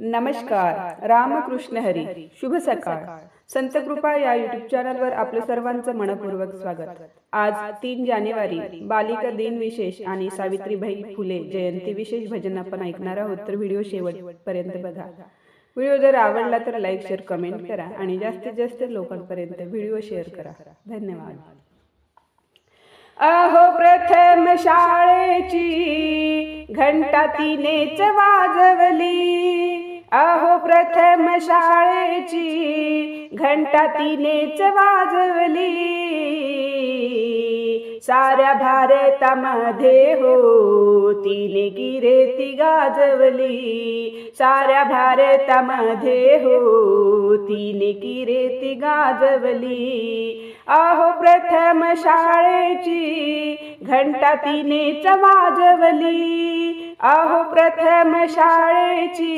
नमस्कार. रामकृष्ण हरी. शुभ सकाळ. संत कृपा या युट्यूब चॅनलवर आपलं सर्वांचं मनपूर्वक स्वागत. आज तीन जानेवारी बालिका दिन विशेष आणि सावित्रीबाई फुले जयंती विशेष भजन आपण ऐकणार आहोत. तर व्हिडिओ शेवटपर्यंत बघा. व्हिडिओ जर आवडला तर लाईक शेअर कमेंट करा. आणि जास्तीत जास्त लोकांपर्यंत व्हिडिओ शेअर करा. धन्यवाद. अहो प्रथम शाळेची घंटा तिनेच वाजवली. अहो प्रथम शाळेची घंटा तिनेच वाजवली. साऱ्या भारतामध्ये हो तिने गिरेती गाजवली. साऱ्या भारतामध्ये हो तिने गिरेती गाजवली. अहो प्रथम शाळेची घंटा तिनेच वाजवली अहो प्रथम शाळेची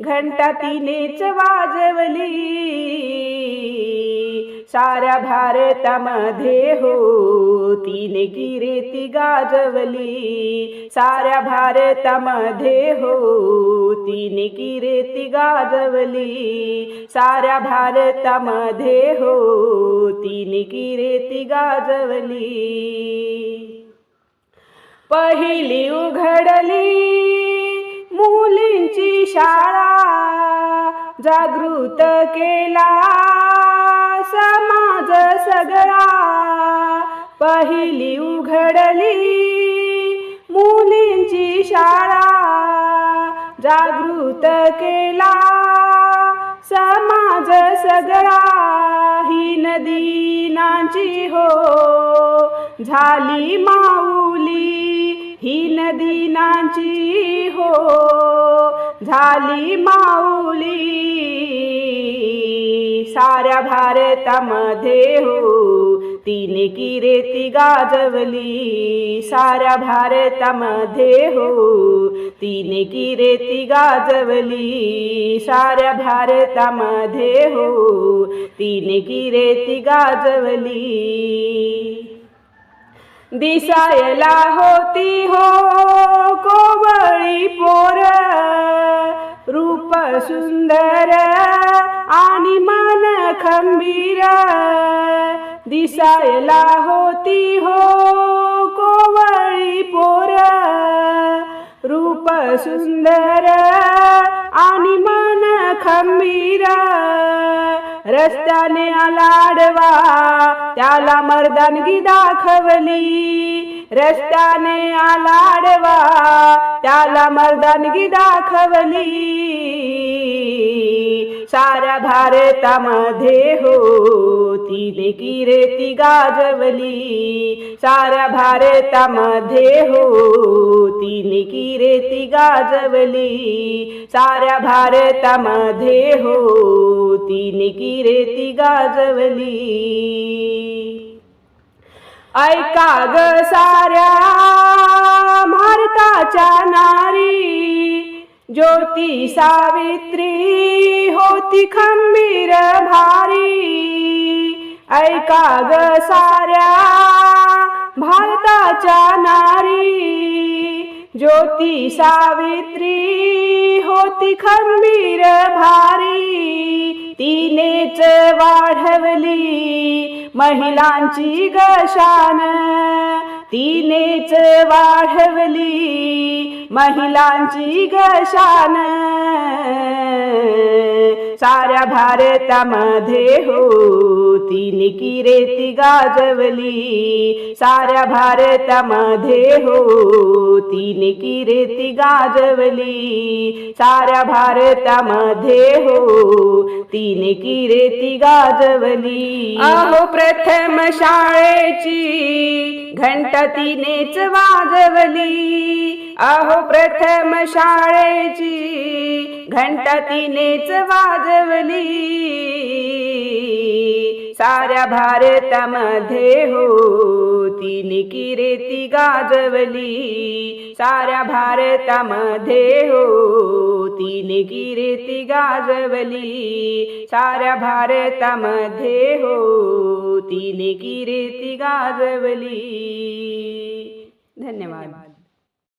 घंटा तिनेच वाजवली साऱ्या भारतामध्ये हो तिने गिरेती गाजवली. साऱ्या भारतामध्ये हो तिने गिरेती गाजवली. साऱ्या भारतामध्ये हो तिने गिरेती गाजवली. पहिली उघडली मुलींची शाळा जागृत केला. समाज सगळा. पहिली उघडली मुलींची शाळा. जागृत केला समाज सगळा. ही नदीनाची हो. झाली माऊली ही नदीनाची हो. झाली माऊली साऱ्या भारतामध्ये हो तिने किरेती गाजवली. साऱ्या भारतामध्ये हो तिने किरेती गाजवली. साऱ्या भारतामध्ये हो तिने किरेती गाजवली. दिसायला होती हो कोवळी पोर. रूप सुंदर आणि मन खंबीर दिसायला होती हो कोवळी पोर. रूप सुंदर आणि मन खंबीर रस्त्याने आलाडवा त्याला मर्दानगी दाखवली. रस्त्याने आलाडवा त्याला मर्दानगी दाखवली. साऱ्या भारतामध्ये हो तिने किरेती गाजवली. साऱ्या भारतामध्ये हो तिने किरेती गाजवली. साऱ्या भारतामध्ये हो तिने किरेती गाजवली. ऐका ग साऱ्या भारताच्या नारी ज्योती सावित्री होती खंबीर भारी. ऐका ग साऱ्या भारताच्या नारी. ज्योती सावित्री होती खंबीर भारी. तिनेच वाढवली महिलांची गशान. तिनेच वाढवली महिलांची गशान साऱ्या भारतामध्ये हो तिने किरेती गाजवली. साऱ्या भारतामध्ये हो तिने किरेती गाजवली. साऱ्या भारतामध्ये हो तिने किरेती गाजवली. अहो प्रथम शाळेची घंटा तिनेच वाजवली. अहो प्रथम शाळेची घंटा तिनेच वाजवली. साऱ्या भारतामध्ये हो तिने किरेती गाजवली. साऱ्या भारतामध्ये हो तिने किरेती गाजवली. साऱ्या भारतामध्ये हो तिने किरेती गाजवली. धन्यवाद.